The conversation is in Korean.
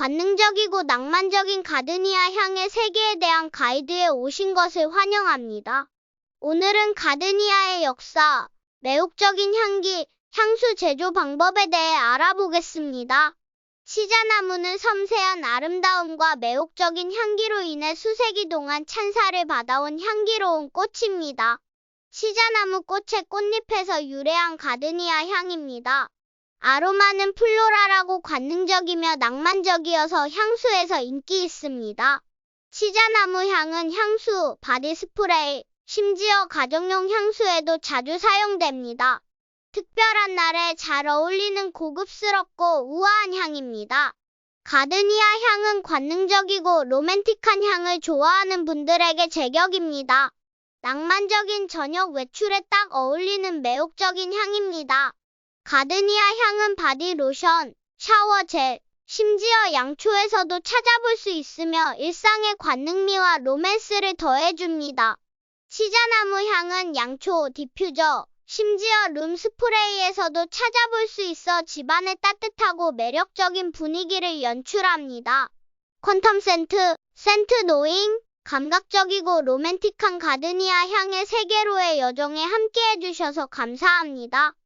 관능적이고 낭만적인 가드니아 향의 세계에 대한 가이드에 오신 것을 환영합니다. 오늘은 가드니아의 역사, 매혹적인 향기, 향수 제조 방법에 대해 알아보겠습니다. 시자나무는 섬세한 아름다움과 매혹적인 향기로 인해 수세기 동안 찬사를 받아온 향기로운 꽃입니다. 시자나무 꽃의 꽃잎에서 유래한 가드니아 향입니다. 아로마는 플로라라고 관능적이며 낭만적이어서 향수에서 인기 있습니다. 시자나무 향은 향수, 바디 스프레이, 심지어 가정용 향수에도 자주 사용됩니다. 특별한 날에 잘 어울리는 고급스럽고 우아한 향입니다. 가드니아 향은 관능적이고 로맨틱한 향을 좋아하는 분들에게 제격입니다. 낭만적인 저녁 외출에 딱 어울리는 매혹적인 향입니다. 가드니아 향은 바디 로션, 샤워 젤, 심지어 양초에서도 찾아볼 수 있으며 일상의 관능미와 로맨스를 더해줍니다. 시자나무 향은 양초, 디퓨저, 심지어 룸 스프레이에서도 찾아볼 수 있어 집안의 따뜻하고 매력적인 분위기를 연출합니다. 퀀텀 센트, 센트 노잉, 감각적이고 로맨틱한 가드니아 향의 세계로의 여정에 함께 해 주셔서 감사합니다.